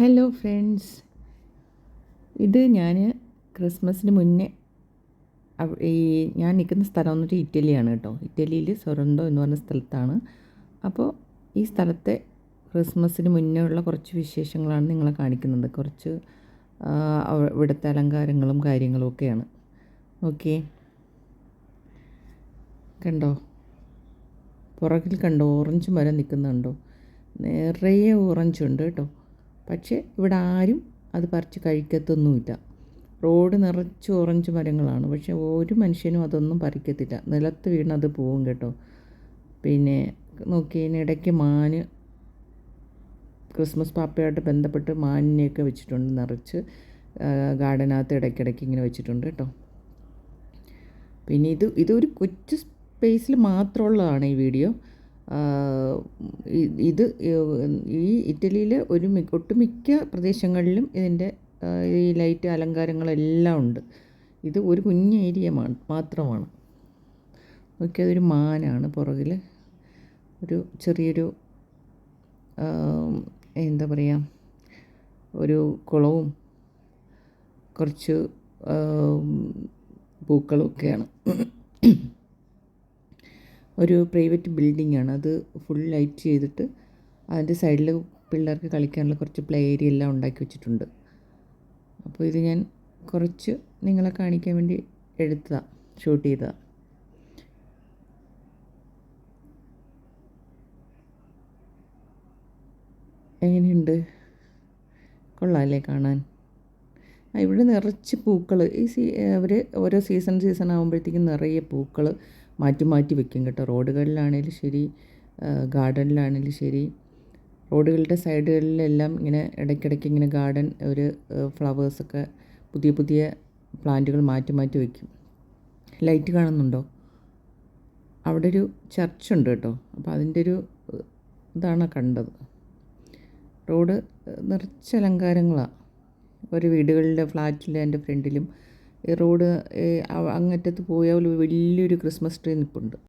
Hello friends ഇത് ഞാൻ ക്രിസ്മസിന് മുന്നേ ഈ ഞാൻ നിൽക്കുന്ന സ്ഥലം എന്നിട്ട് ഇറ്റലിയാണ് കേട്ടോ. ഇറ്റലിയിൽ സൊറന്തോ എന്ന് പറഞ്ഞ സ്ഥലത്താണ്. അപ്പോൾ ഈ സ്ഥലത്തെ ക്രിസ്മസിന് മുന്നേ ഉള്ള കുറച്ച് വിശേഷങ്ങളാണ് നിങ്ങളെ കാണിക്കുന്നത്. കുറച്ച് ഇവിടുത്തെ അലങ്കാരങ്ങളും കാര്യങ്ങളും ഒക്കെയാണ്. ഓക്കെ. കണ്ടോ? പുറകിൽ കണ്ടോ? ഓറഞ്ച് മരം നിൽക്കുന്നുണ്ടോ? നിറയെ ഓറഞ്ച് ഉണ്ട് കേട്ടോ. പക്ഷേ ഇവിടെ ആരും അത് പറിച്ച് കഴിക്കത്തൊന്നുമില്ല. റോഡ് നിറച്ച് ഓറഞ്ച് മരങ്ങളാണ്. പക്ഷേ ഒരു മനുഷ്യനും അതൊന്നും പറിക്കത്തില്ല. നിലത്ത് വീണത് പോവും കേട്ടോ. പിന്നെ നോക്കിയതിനിടയ്ക്ക് മാന് ക്രിസ്മസ് പാപ്പയായിട്ട് ബന്ധപ്പെട്ട് മാനിനെയൊക്കെ വെച്ചിട്ടുണ്ട്. നിറച്ച് ഗാർഡനകത്ത് ഇടയ്ക്കിടയ്ക്ക് ഇങ്ങനെ വെച്ചിട്ടുണ്ട് കേട്ടോ. പിന്നെ ഇത് ഇതൊരു കൊച്ചു സ്പേസിൽ മാത്രമുള്ളതാണ് ഈ വീഡിയോ. ഇത് ഈ ഇറ്റലിയിലെ ഒരു ഒട്ടുമിക്ക പ്രദേശങ്ങളിലും ഇതിന്റെ ഈ ലൈറ്റ് അലങ്കാരങ്ങളെല്ലാം ഉണ്ട്. ഇത് ഒരു കുഞ്ഞ് ഏരിയ മാത്രമാണ്. നോക്കിയാൽ അതൊരു മാനാണ് പുറകിൽ ഒരു ചെറിയൊരു എന്താ പറയുക ഒരു കുളവും കുറച്ച് പൂക്കളും ഒക്കെയാണ് ഒരു പ്രൈവറ്റ് ബിൽഡിംഗ് ആണ് അത് ഫുൾ ലൈറ്റ് ചെയ്തിട്ട് അതിന്റെ സൈഡിൽ പിള്ളേർക്ക് കളിക്കാനുള്ള കുറച്ച് പ്ലേ ഏരിയ എല്ലാം ഉണ്ടാക്കി വെച്ചിട്ടുണ്ട്. അപ്പോൾ ഇത് ഞാൻ കുറച്ച് നിങ്ങളെ കാണിക്കാൻ വേണ്ടി എടുത്തതാണ് ഷൂട്ട് ചെയ്തതാണ് എങ്ങനെയുണ്ട്? കൊള്ളാമല്ലേ കാണാൻ? ആ ഇവിടെ നിറച്ച് പൂക്കൾ ഈ സീ അവർ ഓരോ സീസൺ സീസൺ ആകുമ്പോഴത്തേക്കും നിറയെ പൂക്കൾ മാറ്റി മാറ്റി വെക്കും കേട്ടോ. റോഡുകളിലാണേലും ശരി ഗാർഡനിലാണേലും ശരി. റോഡുകളുടെ സൈഡുകളിലെല്ലാം ഇങ്ങനെ ഇടയ്ക്കിടയ്ക്ക് ഇങ്ങനെ ഗാർഡൻ ഒരു ഫ്ലവേഴ്സൊക്കെ പുതിയ പുതിയ പ്ലാന്റുകൾ മാറ്റി മാറ്റി വയ്ക്കും ലൈറ്റ് കാണുന്നുണ്ടോ? അവിടെ ഒരു ചർച്ചുണ്ട് കേട്ടോ. അപ്പോൾ അതിന്റെ ഒരു ഇതാണ് കണ്ടത്. റോഡ് നിറച്ച് അലങ്കാരങ്ങളാണ് ഒരു വീടുകളിലെ ഫ്ലാറ്റിലെ എന്റെ ഫ്രണ്ടിലും ഈ റോഡ് അങ്ങറ്റത്ത് പോയാൽ വലിയൊരു ക്രിസ്മസ് ട്രീ നിൽപ്പുണ്ട്.